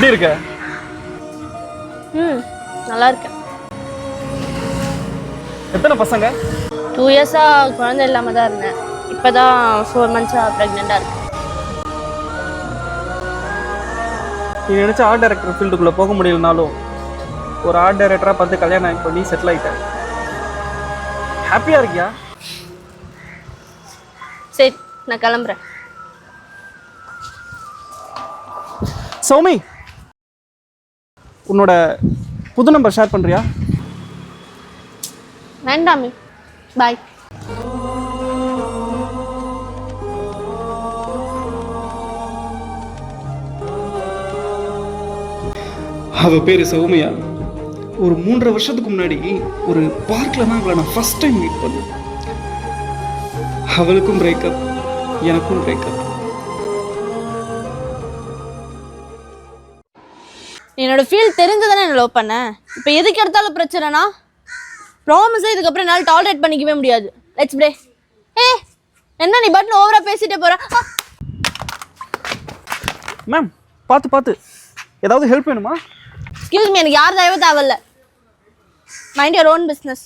எப்படி இருக்க? ம் நல்லா இருக்கேன். எத்தனை பசங்க? டூ இயர்ஸாக குழந்தை இல்லாமல் தான் இருந்தேன். இப்போ தான் ஃபோர் மந்த்ஸாக ப்ரெக்னெண்ட்டாக இருக்கேன். நீ நினைச்ச ஆர்ட் டைரக்டர் ஃபீல்டுக்குள்ள போக முடியலனாலும் ஒரு ஆர்ட் டைரக்டரா பார்த்து கல்யாணம் பண்ணி செட்டில் ஆயிட்ட. ஹாப்பியா இருக்கியா? சரி நான் கிளம்புறேன். சௌமி! உன்னோட புது நம்பர் ஷேர் பண்றியா? வேண்டாமே. பாய் அவ பேரு சௌமியா. ஒரு மூன்றரை வருஷத்துக்கு முன்னாடி ஒரு பார்க்ல தான் அவளை நான் ஃபர்ஸ்ட் டைம் மீட் பண்ணேன். அவளுக்கும் பிரேக்கப் எனக்கும் பிரேக்கப் என்னோட ஃபீல் தெரிஞ்சதானே என்ன லவ் பண்ணேன் இப்போ எதுக்கு எடுத்தாலும் பிரச்சனைனா ப்ராமிஸை இதுக்கப்புறம் என்னால் டாலரேட் பண்ணிக்கவே முடியாது. லெட்ஸ் பிரே ஏ என்ன நீ பட்டன் ஓவரா பேசிட்டே ஆ, மேம் பார்த்து பார்த்து ஏதாவது ஹெல்ப் வேணுமா? Excuse me எனக்கு யார் தயவு தேவையில்ல. Mind your own business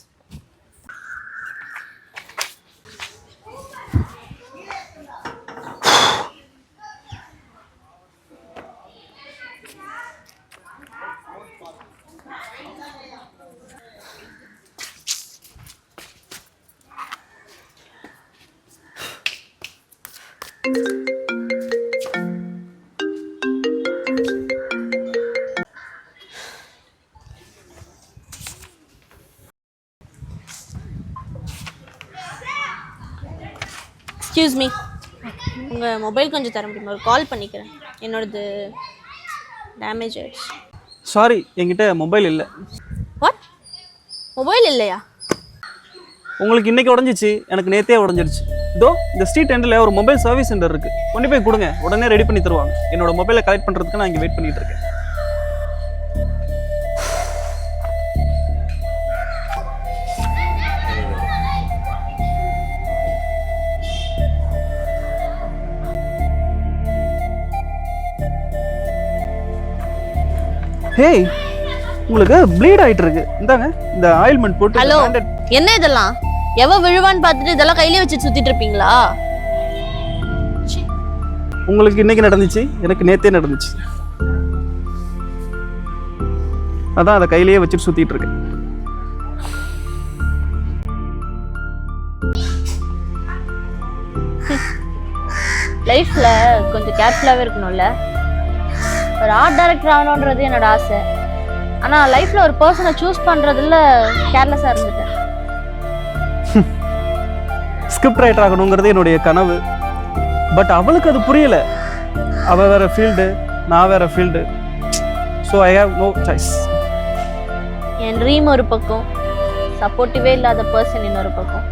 excuse me உங்கள் மொபைல் கொஞ்சம் தர முடியுமா? ஒரு கால் பண்ணிக்கிறேன். என்னோடது டேமேஜ் ஆயிடுச்சு. சாரி என்கிட்ட மொபைல் இல்லை. வாட் மொபைல் இல்லையா? உங்களுக்கு இன்னைக்கு உடஞ்சிச்சு. எனக்கு நேத்தே உடஞ்சிருச்சு. இதோ இந்த ஸ்ட்ரீட் எண்டில் ஒரு மொபைல் சர்வீஸ் சென்டர் இருக்கு. கொண்டு போய் கொடுங்க. உடனே ரெடி பண்ணி தருவாங்க. என்னோட மொபைலை கலெக்ட் பண்ணுறதுக்கு நான் இங்கே வெயிட் பண்ணிட்டு இருக்கேன். ஹேய் உங்களுக்கு ப்ளீட் ஆயிட்டு இருக்கு இந்தாங்க இந்த ஆயில்மெண்ட் போட்டு ஹலோ என்ன இதெல்லாம்? எவ விழுவான்னு பார்த்துட்டு இதெல்லாம் கையிலே வச்சு சுத்திட்டு இருப்பீங்களா? உங்களுக்கு இன்னைக்கு நடந்துச்சு? எனக்கு நேத்தே நடந்துச்சு. அதான் அதை கையிலேயே வச்சுட்டு சுத்திட்டு இருக்கேன். லைஃப்ல கொஞ்சம் கேர்ஃபுல்லாகவே இருக்கணும்ல. ஒரு ஆர்ட் டைரக்டர் ஆகணுன்றது என்னோட ஆசை. ஆனா லைஃப்ல ஒரு பர்சனை சூஸ் பண்றதுல கேர்லெஸ்ஸாக இருந்துட்டேன். ஸ்கிரிப்ட் ரைட்டர் ஆகணுங்கிறது என்னுடைய கனவு. பட் அவளுக்கு அது புரியல. அவ வேற ஃபீல்டு நான் வேற field so I have no choice N dream ஒரு பக்கம். சப்போர்ட்டிவே இல்லாத பர்சன் இன்னொரு பக்கம்.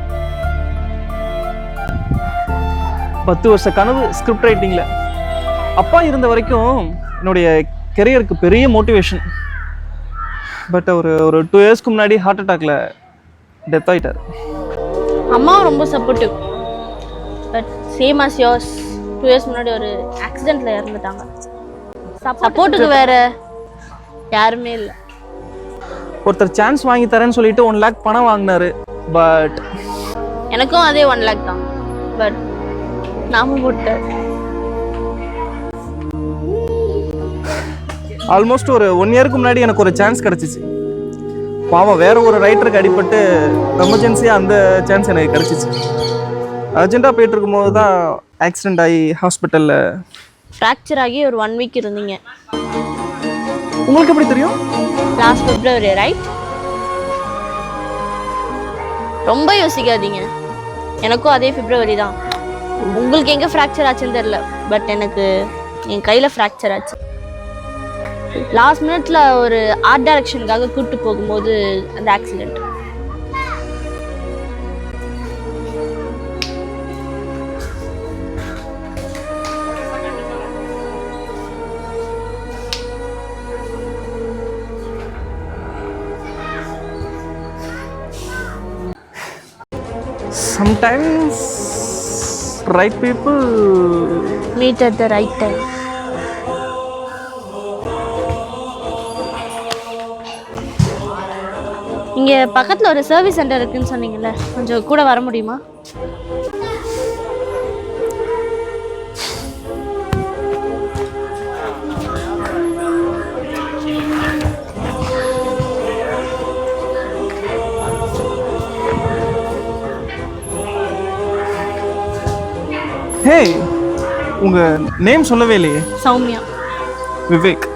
பத்து வருஷ கனவு ஸ்கிரிப்ட் ரைட்டிங்கில் அப்பா இருந்த வரைக்கும் என்னுடைய கெரியருக்கு பெரிய மோட்டிவேஷன் பட் ஒரு ஒரு டூ இயர்ஸ்க்கு முன்னாடி ஹார்ட் அட்டாக்ல டெத் ஆயிட்டார். அம்மாவும் ரொம்ப supportive but same as yours two years முன்னாடி ஒரு ஆக்சிடென்ட்ல இறந்துட்டாங்க. சப்போர்ட்டுக்கு வேற யாருமே இல்லை. ஒருத்தர் சான்ஸ் வாங்கி தரேன்னு சொல்லிட்டு ஒன் லேக் பணம் வாங்கினாரு. பட் எனக்கும் அதே ஒன் லேக் தான். பட் நாம போட்டு ஆல்மோஸ்ட் ஒரு ஒன் இயருக்கு முன்னாடி எனக்கு ஒரு சான்ஸ் கிடச்சிச்சு. பாவம் வேற ஒரு ரைட்டருக்கு அடிபட்டு எமர்ஜென்சியாக அந்த சான்ஸ் எனக்கு கிடச்சிச்சு. அர்ஜென்ட்டாக போயிட்டு இருக்கும்போது தான் ஆக்சிடென்ட் ஆகி ஹாஸ்பிட்டலில் ஃப்ராக்சர் ஆகி ஒரு ஒன் வீக் இருந்தீங்க. உங்களுக்கு எப்படி தெரியும்? லாஸ்ட் பிப்ரவரி ரைட் ரொம்ப யோசிக்காதீங்க. எனக்கும் அதே பிப்ரவரி தான். உங்களுக்கு எங்கே ஃப்ராக்சர் ஆச்சுன்னு தெரில பட் எனக்கு என் கையில் ஃப்ராக்சர் ஆச்சு. லாஸ்ட் மினிட்ல ஒரு ஆர்ட் டைரக்ஷனுக்காக கூப்பிட்டு போகும்போது அந்த accident sometimes right people meet at the right time இங்கே பக்கத்தில் ஒரு சர்வீஸ் சென்டர் இருக்குன்னு சொன்னீங்கல்ல கொஞ்சம் கூட வர முடியுமா? ஹே உங்கள் நேம் சொல்லவே இல்லையே. சௌமியா. விவேக்.